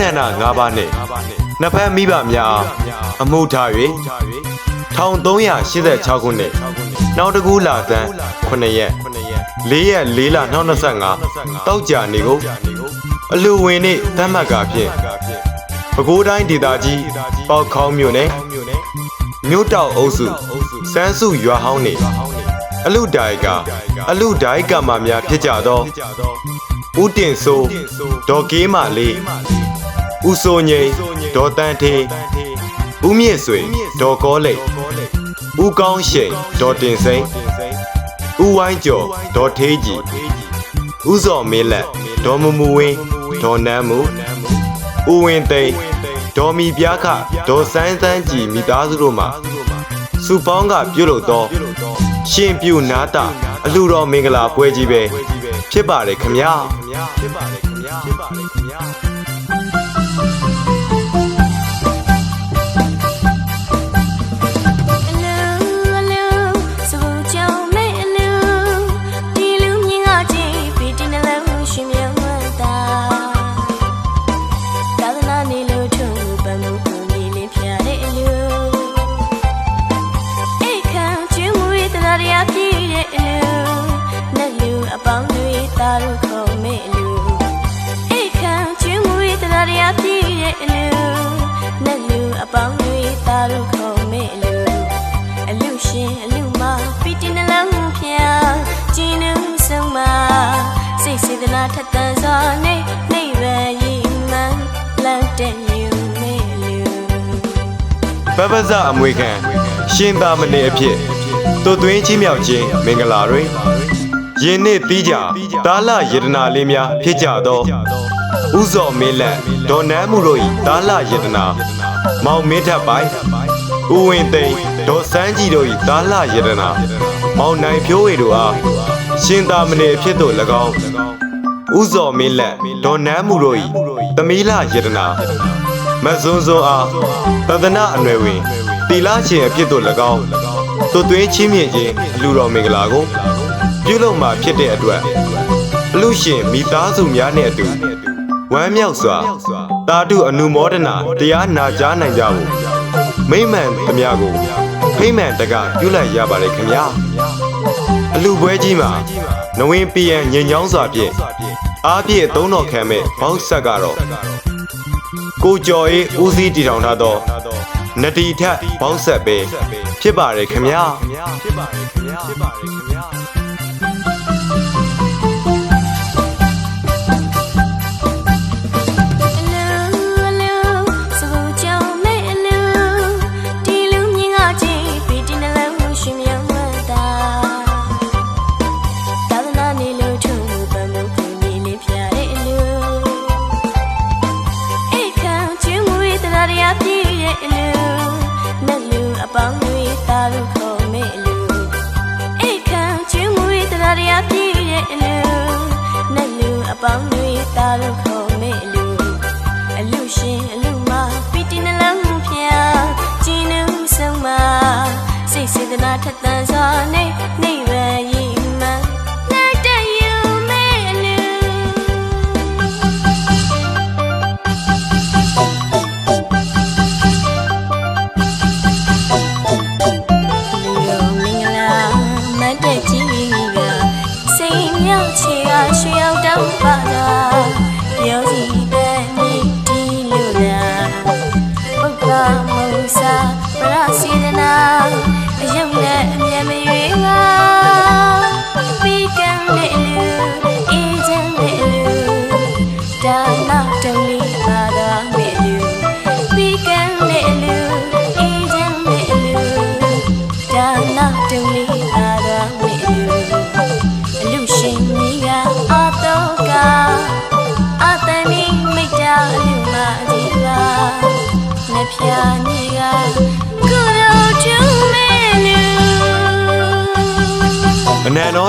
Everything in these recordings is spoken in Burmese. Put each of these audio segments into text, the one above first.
နန်တော်နန္ဒ၅ပါးနှင့်နှစ်ဖက်မိဘများအားအမှုထား၍1386ခုနှစ်နောက်တကူလာသန်း9ရက်4ရက်4လ2025တောက်ကြနေကိုအလူဝင်နှင့်တတ်မှတ်ကာဖြင့်ပဲခူးတိုင်းဒေသကြီးပေါက်ခေါင်းမြို့နယ်မြို့တောက်အုပ်စုစန်းစုရွာဟောင်းနှင့်အလူတိုင်ကအလူတိုင်ကမ္မများဖြစ်ကြသောဦးတင်စိုးဒေါ်ကေးမာလေး ဦးစိုးငိမ့်ဒေါ်တန်းထေးဦးမြင့်ဆွေဒေါ်ကောလိတ်ဦးကောင်းရှိန်ဒေါ်တင်စိန်ဦးဝိုင်းကျော်ဒေါ်ထေးကြီးဦးစော်မင်းလက်ဒေါ်မမူဝင်းဒေါ်နန်းမူဦးဝင်းသိန်းဒေါ်မီပြားခဒေါ်စန်းစန်းကြည်မိသားစုတို့မှစုပေါင်းကပြုတ်လို့သော ရှင်ပြူနာတာအလှတော်မင်္ဂလာပွဲကြီးပဲဖြစ်ပါတယ်ခမညာဖြစ်ပါတယ်ခမညာဖြစ်ပါတယ်ခမညာ စိတ်စေတနာထက်သန်စွာနေနေရည်မှန်လန့်တဲ့ယူမေလူပပဇအမွေခံရှင်သာမဏေအဖြစ်သွတ်သွင်းချင်းမြောက်ခြင်းမင်္ဂလာတွေယင်းနေ့တီးကြတာလယတနာလေးများဖြစ်ကြသောဥဇော်မင်းလက်ဒေါ်နန်းမှုတို့၏တာလယတနာမောင်မင်းထပ်ပိုင်ဦးဝင်းသိန်းဒေါ်စန်းကြည်တို့၏တာလယတနာမောင်နိုင်ဖြိုးဝေတို့အားရှင်သာမဏေအဖြစ်သို့၎င်း ဥဇော်မင်းလက်ဒေါ်နန်းမှုတို့၏သမီးလယတနာမဇွန်းဇွန်းအားသဒနာအနွယ်ဝင်တီလာရှင်အဖြစ်သို့၎င်းသွတ်သွင်းချင်းမြင့်ခြင်းအလူတော်မင်္ဂလာကိုပြုလုပ်မှာဖြစ်တဲ့အတွက်အလူရှင်မိသားစုများနှင့်အတူဝမ်းမြောက်စွာတာတုအနုမောဒနာတရားနာကြားနိုင်ကြဖို့မိမ့်မှန်သမျှကိုဖိမ့်မှန်တကပြုလိုက်ရပါတယ်ခင်ဗျာအလူပွဲကြီးမှာနဝင်းပီယံညင်ချောင်းစွာဖြင့် အားဖြင့်သုံးတော်ခံမဲ့ဘောက်ဆက်ကတော့ကိုကျော်အေးဦးစီးတည်ထောင်ထားသောနတီထက်ဘောင်းဆက်ပဲဖြစ်ပါတယ်ခင်ဗျာဖြစ်ပါတယ်ခင်ဗျာဖြစ်ပါတယ်ခင်ဗျာ ပု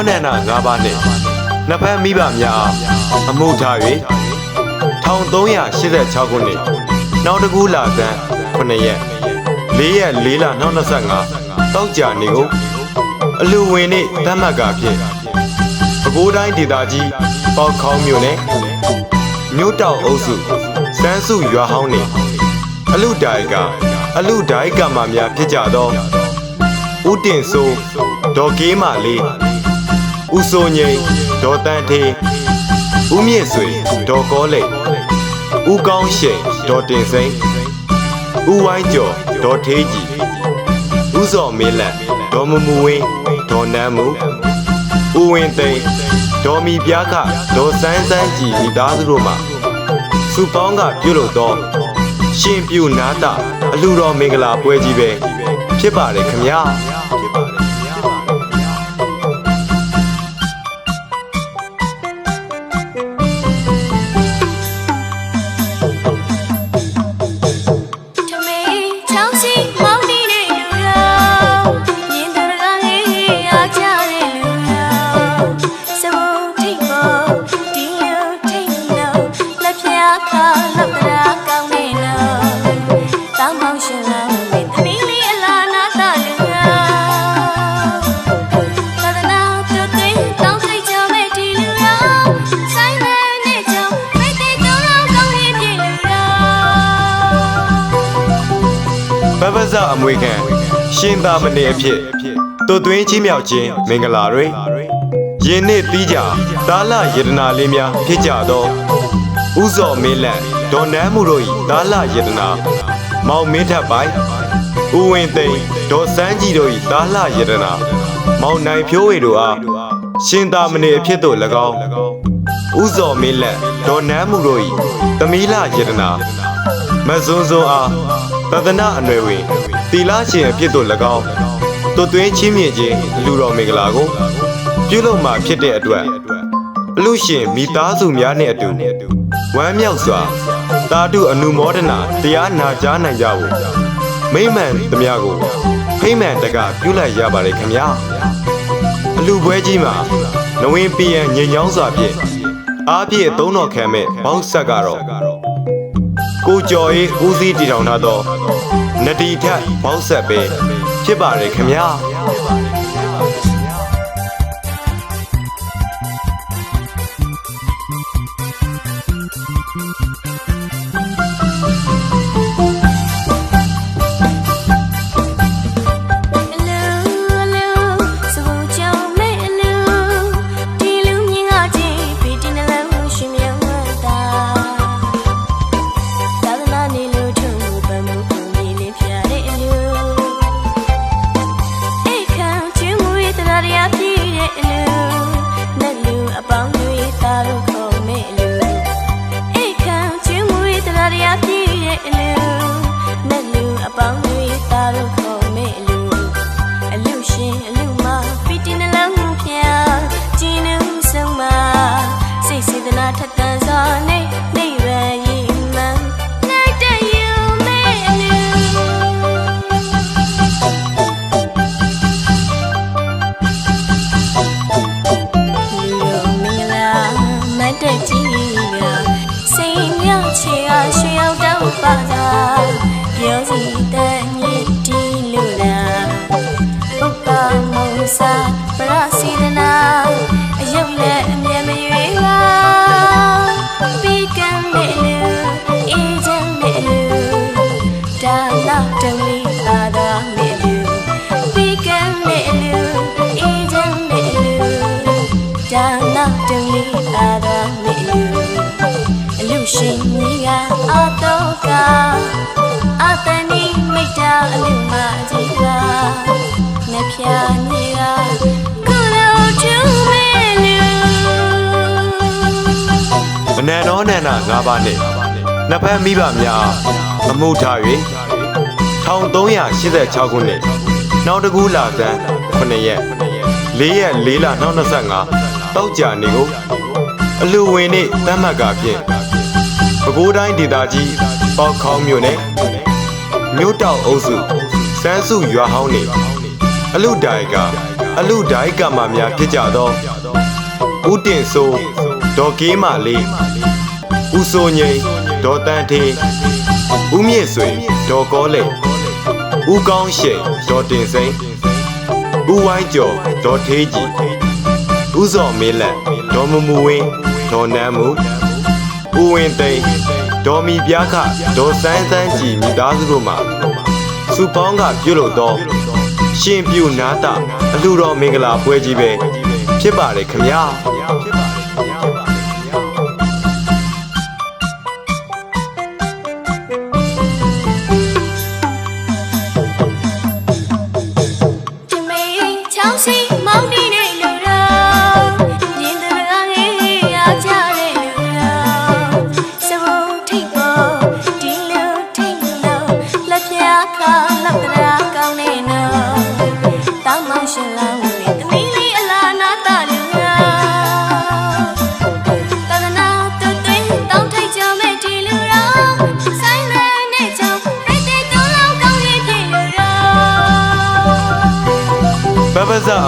နန္တောနန္ဒ၅ပါးနှင့်နှစ်ဖက်မိဘများအားအမှုထား၍1386ခုနှစ်နောက်တကူလာသန်း9ရက်4ရက်4လ2025တောက်ကြနေကိုအလူဝင်နှင့်တတ်မှတ်ကာဖြင့်ပဲခူးတိုင်းဒေသကြီးပေါက်ခေါင်းမြို့နယ်မြို့တောက်အုပ်စုစစန်းစုရွာဟောင်းနေအလူတိုင်ကအလူတိုင်ကမှများဖြစ်ကြသောဦးတင်စိုးဒေါ်ကေးမလေး ဦးစိုးငိမ့်ဒေါ်တန်းထေးဦးမြင့်ဆွေဒေါ်ကောလိတ်ဦးကောင်းရှိန်ဒေါ်တင်စိန်ဦးဝိုင်းကျော်ဒေါ်ထေးကြီးဦးစောမင်းလတ်ဒေါ်မမူဝင်းဒေါ်နန်းမူဦးဝင်းသိန်းဒေါ်မီပြားခဒေါ်စန်းစန်းကြည်မိသားစုတို့မှာစုပေါင်းကပြုလုပ်သောရှင်ပြူနာတာအလှတော်မင်္ဂလာပွဲကြီးပဲဖြစ်ပါတယ်ခင်ဗျာ ဘဇအမွေခံရှင်သာမဏေအဖြစ်တွတ်သွင်းချင်းမြောက်ခြင်းမင်္ဂလာတွေယင်းနှစ်တီးကြသာလယတနာလေးများဖြစ်ကြသောဥဇော်မင်းလန့်ဒေါ်နန်းမှုတို့၏သာလယတနာမောင်မင်းထပ်ပိုင်ဦးဝင်းသိန်းဒေါ်စန်းကြီးတို့၏သာလယတနာမောင်နိုင်ဖြိုးဝေတို့အားရှင်သာမဏေအဖြစ်သို့၎င်းဥဇော်မင်းလန့်ဒေါ်နန်းမှုတို့၏သမီးလယတနာ မဇွန်းဇွန်းအားသဒ္ဒနာအနွယ်ဝင်တီလာရှင်အဖြစ်သို့၎င်းတွတ်သွင်းချင်းမြင့်ခြင်းလူတော်မင်္ဂလာကိုပြုလုပ်မှာဖြစ်တဲ့အတွက်အလူရှင်မိသားစုများနှင့်အတူဝမ်းမြောက်စွာတာတုအနုမောဒနာတရားနာကြားနိုင်ကြဖို့မိမ့်မှန်သမျှကိုဖိမ့်မှန်တကပြုလိုက်ရပါတယ်ခင်ဗျာအလူပွဲကြီးမှာနဝင်းပြန်ငြိမ်ချောင်းစွာဖြင့်အားဖြင့်သုံးတော်ခံမဲ့ဘောက်ဆက်ကတော့ ကိုကျော်ရေးဦးစီးတည်ထောင်ထားသောနဒီထက်ဘောက်ဆက်ပဲဖြစ်ပါတယ်ခင်ဗျာ ရှင်ကြီးကအတော့က နန္ဒ၅ပါးနှင့်နှစ်ဖက်မိဘများအမှုထား၍1386ခုနှစ်နောက်တကူလာဇန်9ရက်4ရက်4လ2025တောက်ကြနေကိုအလူဝင်နှင့်တမ်းမှတ်ကာဖြင့်ပဲခူးတိုင်းဒေသကြီးပေါခေါင်းမြို့နယ်မြို့တောက်အုပ်စုစန်းစုရွာဟောင်းနေအလူတိုင်ကအလူတိုင်ကမှများဖြစ်ကြသောဦးတင်စိုးဒေါ်ကေးမလေး ဦးစိုးငိမ့်ဒေါ်တန်းထေးဦးမြင့်ဆွေဒေါ်ကောလိတ်ဦးကောင်းရှိန်ဒေါ်တင်စိန်ဦးဝိုင်းကျော်ဒေါ်ထေးကြီးဦးစော်မင်းလတ်ဒေါ်မမူဝင်းဒေါ်နန်းမူဦးဝင်းသိန်းဒေါ်မီပြားခဒေါ်စန်းစန်းကြည်မိသားစုတို့မှာစုပေါင်းကပြုလုပ်သော ရှင်ပြူနာတာအလှတော်မင်္ဂလာပွဲကြီးပဲဖြစ်ပါတယ်ခင်ဗျာ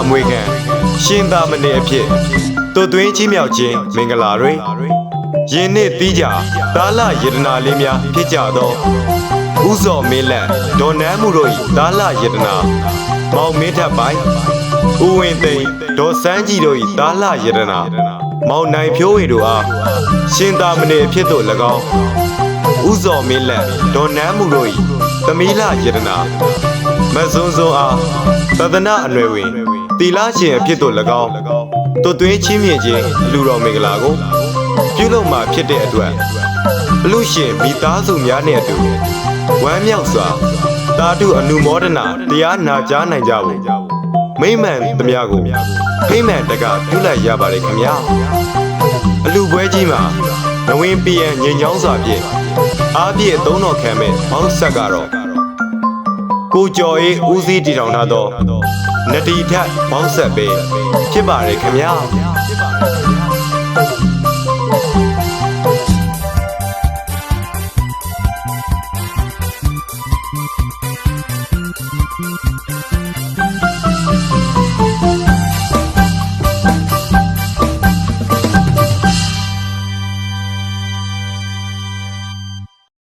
အမွေခံရှင်သာမဏေအဖြစ်တွတ်သွင်းချင်းမြောက်ခြင်းမင်္ဂလာတွေယင်းနှစ်တီးကြဒါလယတနာလေးများဖြစ်ကြသောဥဇော်မင်းလန့်ဒေါ်နန်းမှုတို့၏ဒါလယတနာမောင်မင်းထပ်ပိုင်းဥဝင်သိန်းဒေါ်စန်းကြည်တို့၏ဒါလယတနာမောင်နိုင်ဖြိုးဝေတို့အားရှင်သာမဏေအဖြစ်သို့၎င်းဥဇော်မင်းလန့်ဒေါ်နန်းမှုတို့၏သမီးလယတနာမစွန်းစွန်းအားသဒနာအနွယ်ဝင် တီလာရှင်အဖြစ်သို့၎င်းတွတ်သွင်းချင်းမြင့်ခြင်းလူတော်မင်္ဂလာကိုပြုလုပ်မှာဖြစ်တဲ့အတွက်အလူရှင်မိသားစုများနဲ့အတူဝမ်းမြောက်စွာတာတုအနုမောဒနာတရားနာကြားနိုင်ကြဖို့မိမ့်မှန်သမျှကိုဖိမ့်မှန်တကပြုလိုက်ရပါတယ်ခင်ဗျာအလူပွဲကြီးမှာနဝင်းပီယံငြိမ်ချောင်းစွာဖြင့်အားပြည့်သုံးတော်ခံမဲ့ဘောင်းဆက်ကတော့ကိုကျော်အေးဦးစီးတည်ထောင်ထားသော နတီထက်ပေါင်းဆက်ပဲဖြစ်ပါတယ်ခင်ဗျာ